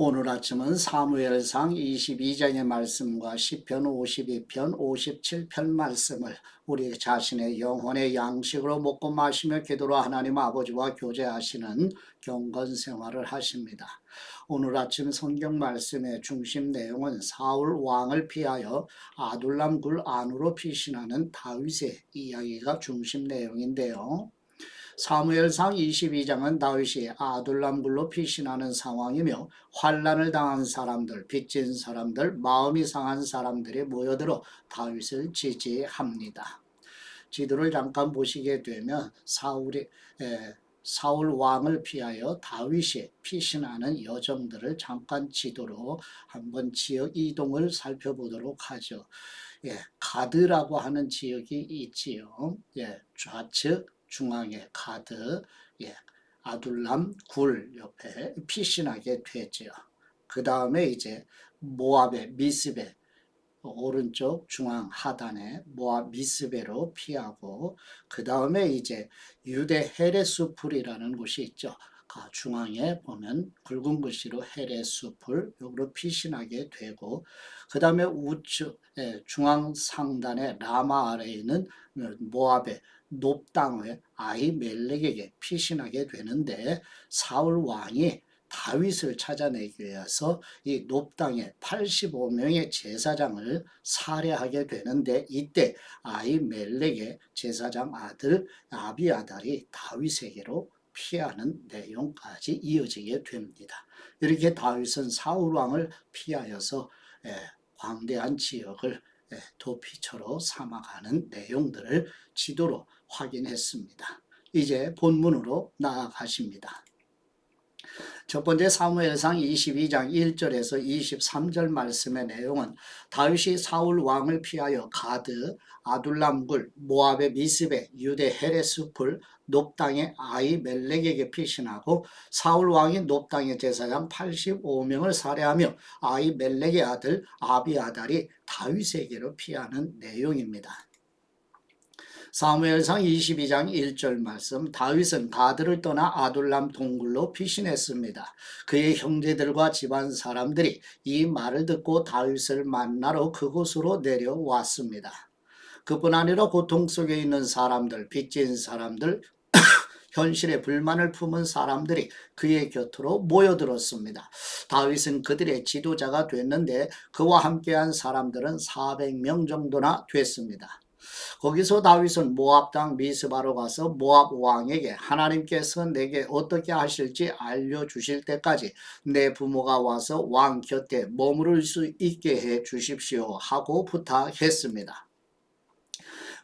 오늘 아침은 사무엘상 22장의 말씀과 시편 52편, 57편 말씀을 우리 자신의 영혼의 양식으로 먹고 마시며 기도로 하나님 아버지와 교제하시는 경건 생활을 하십니다. 오늘 아침 성경 말씀의 중심 내용은 사울 왕을 피하여 아둘람 굴 안으로 피신하는 다윗의 이야기가 중심 내용인데요. 사무엘상 22장은 다윗이 아둘람굴로 피신하는 상황이며 환란을 당한 사람들, 빚진 사람들, 마음이 상한 사람들이 모여들어 다윗을 지지합니다. 지도를 잠깐 보시게 되면 사울이 에, 사울 왕을 피하여 다윗이 피신하는 여정들을 잠깐 지도로 한번 지역 이동을 살펴보도록 하죠. 예, 가드라고 하는 지역이 있지요. 예, 좌측 중앙에 가드, 예, 아둘람 굴 옆에 피신하게 되지요. 그 다음에 이제 모압의 미스베 오른쪽 중앙 하단에 모압 미스베로 피하고 그 다음에 이제 유대 헤레수풀이라는 곳이 있죠. 그 중앙에 보면 굵은 글씨로 헤레수풀 여기로 피신하게 되고 그 다음에 우측 예, 중앙 상단에 라마 아래에 있는 모압의 높당의 아이멜렉에게 피신하게 되는데 사울 왕이 다윗을 찾아내기 위해서 이 높당의 85명의 제사장을 살해하게 되는데 이때 아이멜렉의 제사장 아들 아비아달이 다윗에게로 피하는 내용까지 이어지게 됩니다. 이렇게 다윗은 사울 왕을 피하여서 예, 광대한 지역을 예, 도피처로 삼아가는 내용들을 지도로 확인했습니다. 이제 본문으로 나아가십니다. 첫 번째 사무엘상 22장 1절에서 23절 말씀의 내용은 다윗이 사울 왕을 피하여 가드, 아둘람굴, 모압의 미스베, 유대 헤레스풀, 높당의 아이 멜렉에게 피신하고 사울 왕이 높당의 제사장 85명을 살해하며 아이 멜렉의 아들 아비아달이 다윗에게로 피하는 내용입니다. 사무엘상 22장 1절 말씀 다윗은 가드를 떠나 아둘람 동굴로 피신했습니다. 그의 형제들과 집안 사람들이 이 말을 듣고 다윗을 만나러 그곳으로 내려왔습니다. 그뿐 아니라 고통 속에 있는 사람들, 빚진 사람들, 현실에 불만을 품은 사람들이 그의 곁으로 모여들었습니다. 다윗은 그들의 지도자가 됐는데 그와 함께한 사람들은 400명 정도나 됐습니다. 거기서 다윗은 모압 땅 미스바로 가서 모압 왕에게 하나님께서 내게 어떻게 하실지 알려 주실 때까지 내 부모가 와서 왕 곁에 머무를 수 있게 해 주십시오 하고 부탁했습니다.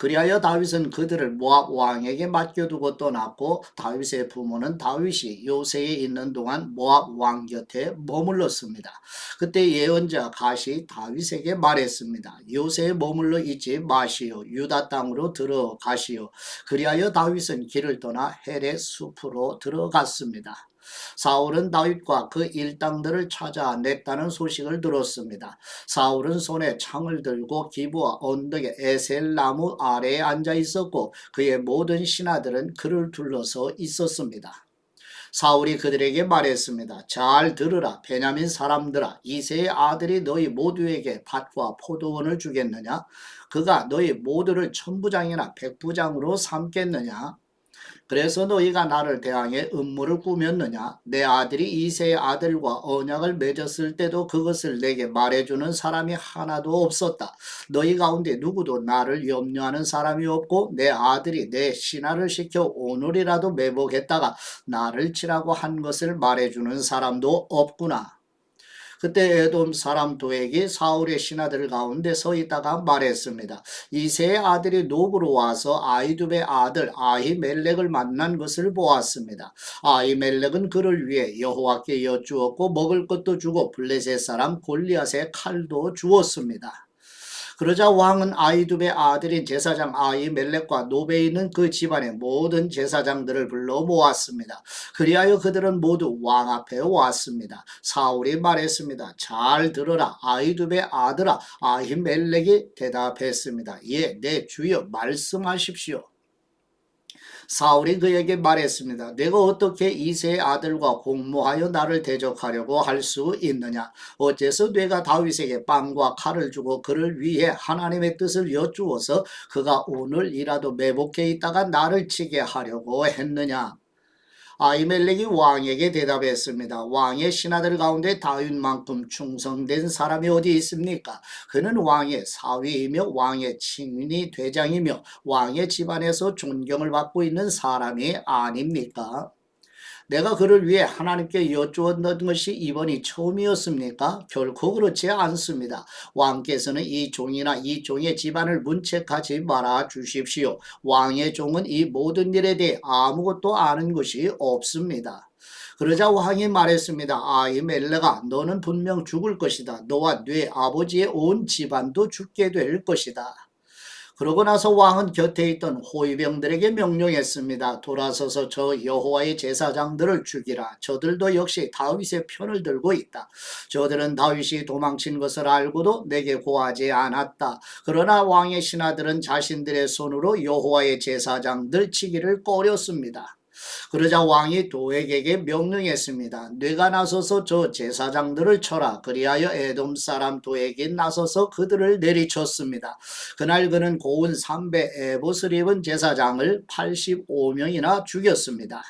그리하여 다윗은 그들을 모압 왕에게 맡겨두고 떠났고 다윗의 부모는 다윗이 요새에 있는 동안 모압 왕 곁에 머물렀습니다. 그때 예언자 가시 다윗에게 말했습니다. 요새에 머물러 있지 마시오. 유다 땅으로 들어가시오. 그리하여 다윗은 길을 떠나 헤레 숲으로 들어갔습니다. 사울은 다윗과 그 일당들을 찾아 냈다는 소식을 들었습니다. 사울은 손에 창을 들고 기부와 언덕의 에셀 나무 아래에 앉아 있었고 그의 모든 신하들은 그를 둘러서 있었습니다. 사울이 그들에게 말했습니다. 잘 들으라 베냐민 사람들아 이세의 아들이 너희 모두에게 밭과 포도원을 주겠느냐 그가 너희 모두를 천부장이나 백부장으로 삼겠느냐 그래서 너희가 나를 대항해 음모를 꾸몄느냐? 내 아들이 이세의 아들과 언약을 맺었을 때도 그것을 내게 말해주는 사람이 하나도 없었다. 너희 가운데 누구도 나를 염려하는 사람이 없고 내 아들이 내 신하를 시켜 오늘이라도 매복했다가 나를 치라고 한 것을 말해주는 사람도 없구나. 그때 에돔 사람 도액이 사울의 신하들 가운데 서 있다가 말했습니다. 이세의 아들이 노브로 와서 아이두의 아들 아히멜렉을 만난 것을 보았습니다. 아히멜렉은 그를 위해 여호와께 여쭈었고 먹을 것도 주고 블레셋 사람 골리앗의 칼도 주었습니다. 그러자 왕은 아이두의 아들인 제사장 아이멜렉과 노베 있는 그 집안의 모든 제사장들을 불러 모았습니다. 그리하여 그들은 모두 왕 앞에 왔습니다. 사울이 말했습니다. 잘 들어라 아이두의 아들아 아이멜렉이 대답했습니다. 예, 내 주여 말씀하십시오. 사울이 그에게 말했습니다. 내가 어떻게 이세의 아들과 공모하여 나를 대적하려고 할 수 있느냐? 어째서 내가 다윗에게 빵과 칼을 주고 그를 위해 하나님의 뜻을 여쭈어서 그가 오늘이라도 매복해 있다가 나를 치게 하려고 했느냐? 아이멜렉이 왕에게 대답했습니다. 왕의 신하들 가운데 다윗만큼 충성된 사람이 어디 있습니까? 그는 왕의 사위이며 왕의 친위 대장이며 왕의 집안에서 존경을 받고 있는 사람이 아닙니까? 내가 그를 위해 하나님께 여쭈었던 것이 이번이 처음이었습니까? 결코 그렇지 않습니다. 왕께서는 이 종이나 이 종의 집안을 문책하지 말아 주십시오. 왕의 종은 이 모든 일에 대해 아무것도 아는 것이 없습니다. 그러자 왕이 말했습니다. 아이멜레가 너는 분명 죽을 것이다. 너와 네 아버지의 온 집안도 죽게 될 것이다. 그러고 나서 왕은 곁에 있던 호위병들에게 명령했습니다. 돌아서서 저 여호와의 제사장들을 죽이라. 저들도 역시 다윗의 편을 들고 있다. 저들은 다윗이 도망친 것을 알고도 내게 고하지 않았다. 그러나 왕의 신하들은 자신들의 손으로 여호와의 제사장들 치기를 꺼렸습니다. 그러자 왕이 도액에게 명령했습니다. 네가 나서서 저 제사장들을 쳐라. 그리하여 에돔 사람 도액이 나서서 그들을 내리쳤습니다. 그날 그는 고운 삼배 에봇을 입은 제사장을 85명이나 죽였습니다.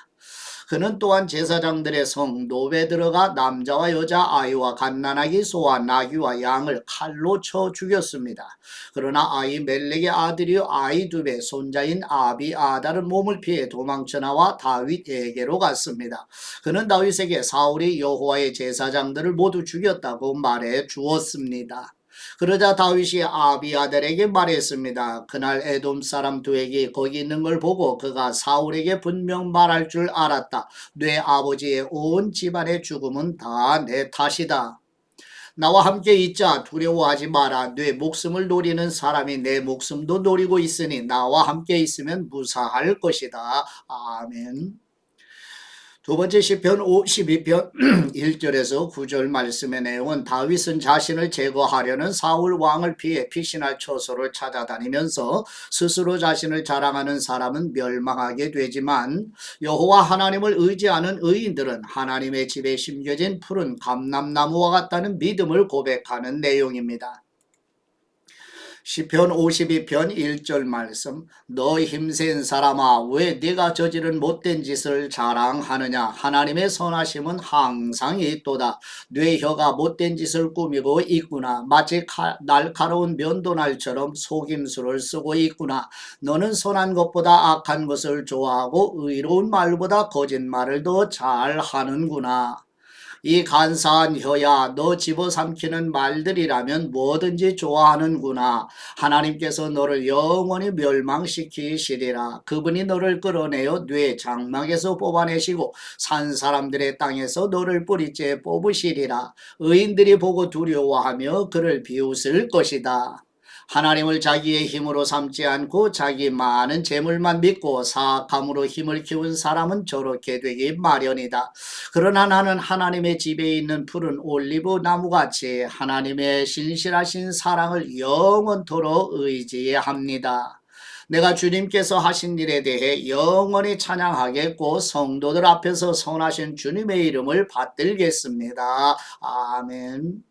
그는 또한 제사장들의 성 노베 들어가 남자와 여자 아이와 갓난아기 소와 나귀와 양을 칼로 쳐 죽였습니다. 그러나 아이 멜렉의 아들이요 아이 두배 손자인 아비 아달은 몸을 피해 도망쳐 나와 다윗에게로 갔습니다. 그는 다윗에게 사울이 여호와의 제사장들을 모두 죽였다고 말해 주었습니다. 그러자 다윗이 아비아들에게 말했습니다. 그날 에돔 사람 두에게 거기 있는 걸 보고 그가 사울에게 분명 말할 줄 알았다. 내 아버지의 온 집안의 죽음은 다 내 탓이다. 나와 함께 있자 두려워하지 마라. 내 목숨을 노리는 사람이 내 목숨도 노리고 있으니 나와 함께 있으면 무사할 것이다. 아멘. 두 번째 시편 52편 1절에서 9절 말씀의 내용은 다윗은 자신을 제거하려는 사울 왕을 피해 피신할 처소를 찾아다니면서 스스로 자신을 자랑하는 사람은 멸망하게 되지만 여호와 하나님을 의지하는 의인들은 하나님의 집에 심겨진 푸른 감람나무와 같다는 믿음을 고백하는 내용입니다. 시편 52편 1절 말씀 너 힘센 사람아 왜 네가 저지른 못된 짓을 자랑하느냐? 하나님의 선하심은 항상 있도다. 뇌 혀가 못된 짓을 꾸미고 있구나. 마치 칼, 날카로운 면도날처럼 속임수를 쓰고 있구나. 너는 선한 것보다 악한 것을 좋아하고 의로운 말보다 거짓말을 더 잘하는구나 이 간사한 혀야 너 집어삼키는 말들이라면 뭐든지 좋아하는구나. 하나님께서 너를 영원히 멸망시키시리라. 그분이 너를 끌어내어 뇌 장막에서 뽑아내시고 산 사람들의 땅에서 너를 뿌리째 뽑으시리라. 의인들이 보고 두려워하며 그를 비웃을 것이다. 하나님을 자기의 힘으로 삼지 않고 자기 많은 재물만 믿고 사악함으로 힘을 키운 사람은 저렇게 되기 마련이다. 그러나 나는 하나님의 집에 있는 푸른 올리브 나무같이 하나님의 신실하신 사랑을 영원토록 의지합니다. 내가 주님께서 하신 일에 대해 영원히 찬양하겠고 성도들 앞에서 선하신 주님의 이름을 받들겠습니다. 아멘.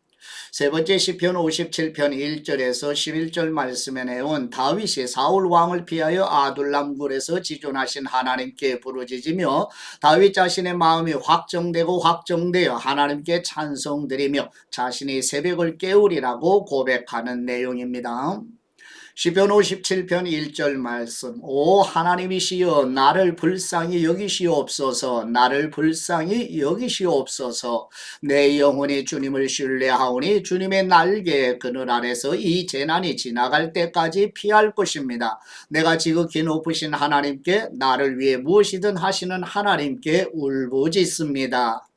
세 번째 시편 57편 1절에서 11절 말씀의 내용은 다윗이 사울 왕을 피하여 아둘람 굴에서 지존하신 하나님께 부르짖으며 다윗 자신의 마음이 확정되고 확정되어 하나님께 찬송드리며 자신이 새벽을 깨우리라고 고백하는 내용입니다. 시편 57편 1절 말씀. 오 하나님이시여 나를 불쌍히 여기시옵소서. 나를 불쌍히 여기시옵소서. 내 영혼이 주님을 신뢰하오니 주님의 날개 그늘 아래서 이 재난이 지나갈 때까지 피할 것입니다. 내가 지극히 높으신 하나님께 나를 위해 무엇이든 하시는 하나님께 울부짖습니다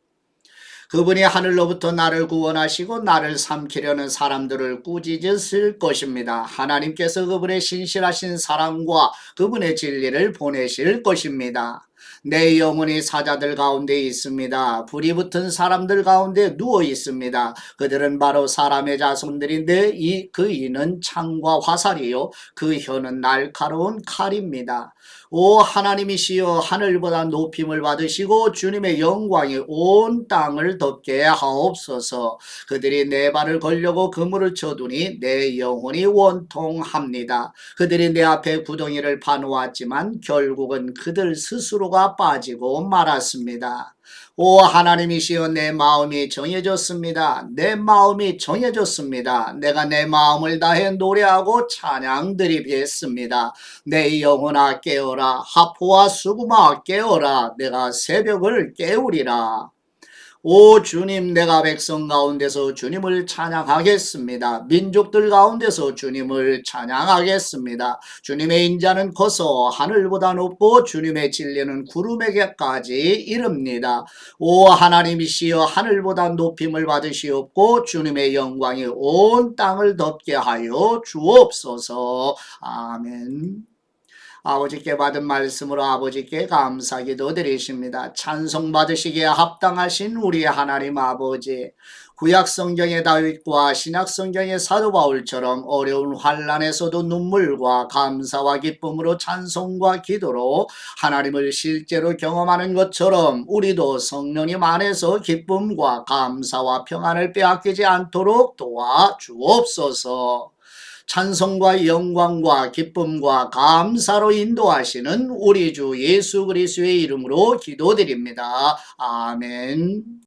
그분이 하늘로부터 나를 구원하시고 나를 삼키려는 사람들을 꾸짖으실 것입니다. 하나님께서 그분의 신실하신 사랑과 그분의 진리를 보내실 것입니다. 내 영혼이 사자들 가운데 있습니다. 불이 붙은 사람들 가운데 누워 있습니다. 그들은 바로 사람의 자손들인데 이 그 이는 창과 화살이요 그 혀는 날카로운 칼입니다. 오 하나님이시여 하늘보다 높임을 받으시고 주님의 영광이 온 땅을 덮게 하옵소서. 그들이 내 발을 걸려고 그물을 쳐두니 내 영혼이 원통합니다. 그들이 내 앞에 구덩이를 파놓았지만 결국은 그들 스스로 가 빠지고 말았습니다. 오 하나님이시여 내 마음이 정해졌습니다. 내 마음이 정해졌습니다. 내가 내 마음을 다해 노래하고 찬양 드리겠습니다. 내 영혼아 깨어라 하포와 수구마 깨어라 내가 새벽을 깨우리라. 오 주님 내가 백성 가운데서 주님을 찬양하겠습니다. 민족들 가운데서 주님을 찬양하겠습니다. 주님의 인자는 커서 하늘보다 높고 주님의 진리는 구름에게까지 이릅니다. 오 하나님이시여 하늘보다 높임을 받으시옵고 주님의 영광이 온 땅을 덮게 하여 주옵소서. 아멘. 아버지께 받은 말씀으로 아버지께 감사 기도 드리십니다. 찬송 받으시기에 합당하신 우리 하나님 아버지. 구약 성경의 다윗과 신약 성경의 사도 바울처럼 어려운 환란에서도 눈물과 감사와 기쁨으로 찬송과 기도로 하나님을 실제로 경험하는 것처럼 우리도 성령님 안에서 기쁨과 감사와 평안을 빼앗기지 않도록 도와 주옵소서. 찬송과 영광과 기쁨과 감사로 인도하시는 우리 주 예수 그리스도의 이름으로 기도드립니다. 아멘.